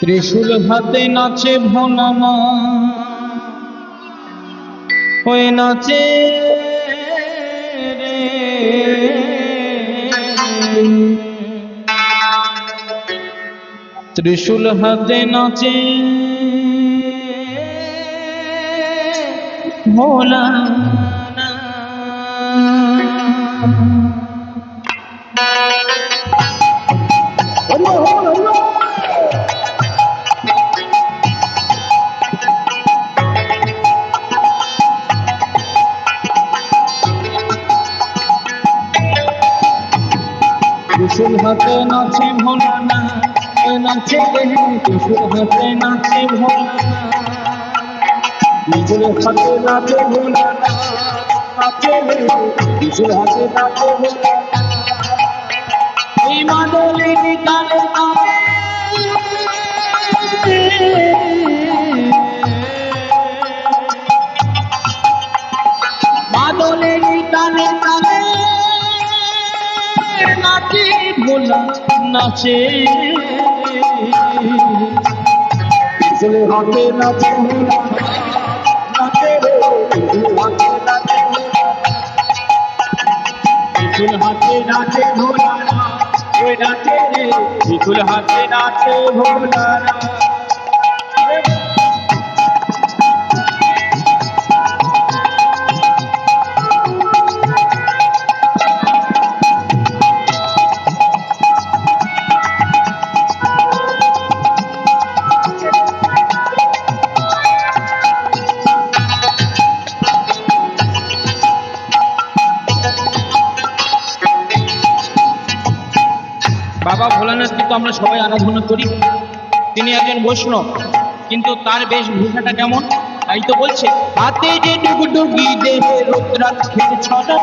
ত্রিশূল হাতে নাচে ভোলামা। ওই নাচে রে। ত্রিশূল হাতে নাচে ভোলা হাতে নাচে ভোলানা ওই নাচে রে ত্রিশূল হাতে নাচে ভোলানা ত্রিশূল হাতে নাচে ভোলানা নাচে রে হাতে নাচে ভোলানা এই মাদলে নিকালে তালে মাদলে নিকালে তালে ভোলা নাচে। ত্রিশূল হাতে নাচে নাচে হাতে নাচে ভোলা নাচে রে। ত্রিশূল হাতে নাচে ভোলা বাবা ভোলানাথকে তো আমরা সবাই আরাধনা করি। তিনি একজন বৈষ্ণব, কিন্তু তার বেশভূষাটা কেমন? তাই তো বলছে, হাতে যে ডুগডুগি দেহে রুদ্রাক্ষের ছড়া,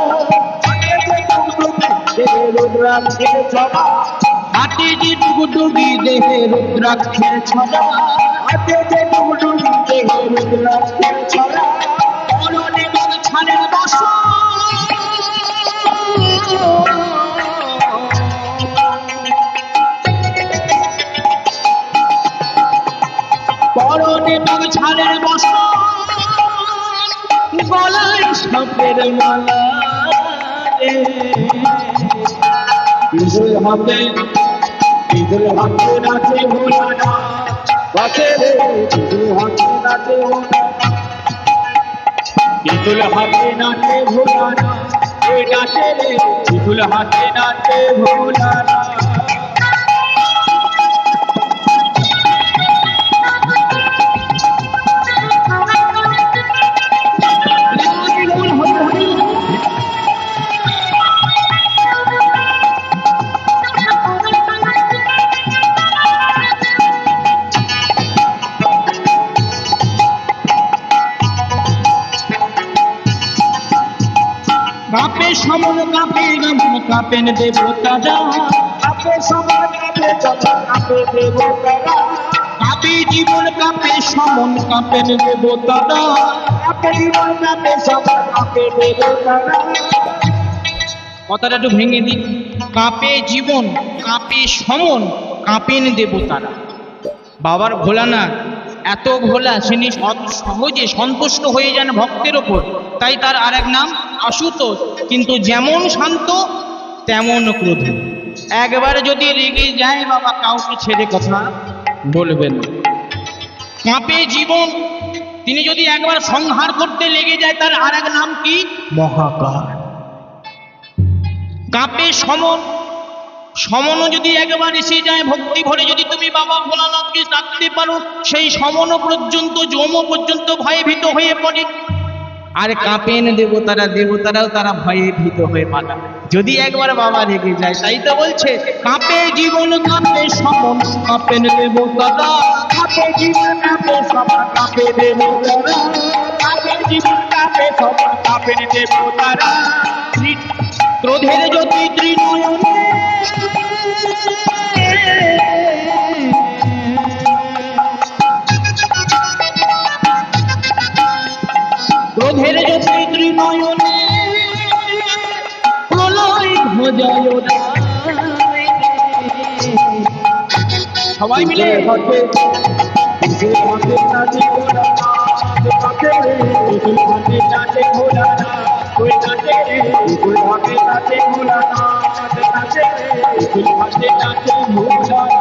হাতে যে ডুগডুগি দেহে রুদ্রাক্ষের ছড়া, হাতে যে ডুগডুগি দেহে রুদ্রাক্ষের পরনে বাগ ছানের বাসা গলায় সাপের মালা রে। হাতে বিজয় হাতে নাচে ভোলানা বাসে রে। বিজয় হাতে নাচে ভোলানা হাতে নাচে রে। হাতে নাচে ভোলানা কাপে সমন কাপে গমন কাপেন দেবতারা কাপে সমন কাপে চলন কাপে দেবতারা কাপে জীবন কাপে সমন কাপেন দেবতারা কাপে জীবন কাপে সমন কাপে দেবতারা কথাটা একটু ভেঙে দিই। কাপে জীবন কাপে সমন কাপেন দেবতারা বাবার ভোলানা এত ভোলা সৎ- সহজে সন্তুষ্ট হয়ে যান ভক্তের ওপর। তাই তার আর এক নাম আশুতোষ কিন্তু যেমন শান্ত, তেমন ক্রোধী। একবার যদি রেগে যায় বাবা, কাউকে ছেড়ে কথা বলবেন কাঁপে জীবন, তিনি যদি একবার সংহার করতে লেগে যায়, তার আর এক নাম কি? মহাকার। কাঁপে সমন সমন যদি একবার এসে যায়, ভক্তি ভরে যদি তুমি বাবা ভোলানাথকে ডাকতে পারো, সেই সমন পর্যন্ত, যৌম পর্যন্ত ভয়ে ভীত হয়ে পড়ে। আর কাঁপেন দেবতারা, দেবতারাও তারা ভয়ে ভীত হয়ে পালা যদি একবার বাবা রেগে যায়, তাই তো বলছে, কাঁপে জীবন, কাঁপে সমন কাঁপেন দেবতারা, কাঁপে জীবন, কাঁপে সমন কাঁপে দেবতারা, কাঁপে জীবন, কাঁপে সমন কাঁপেন দেবতারা। ক্রোধের জ্যোতি ত্রিনয়নে ত্রিনয়নে প্রলয় ভজায় সবাই মিলে। হাতে হাতে নাচে ঘোড়া হাতে হাতে নাচে ঘোড়া ওই নাচে ঘোড়া হাতে নাচে ঘোড়া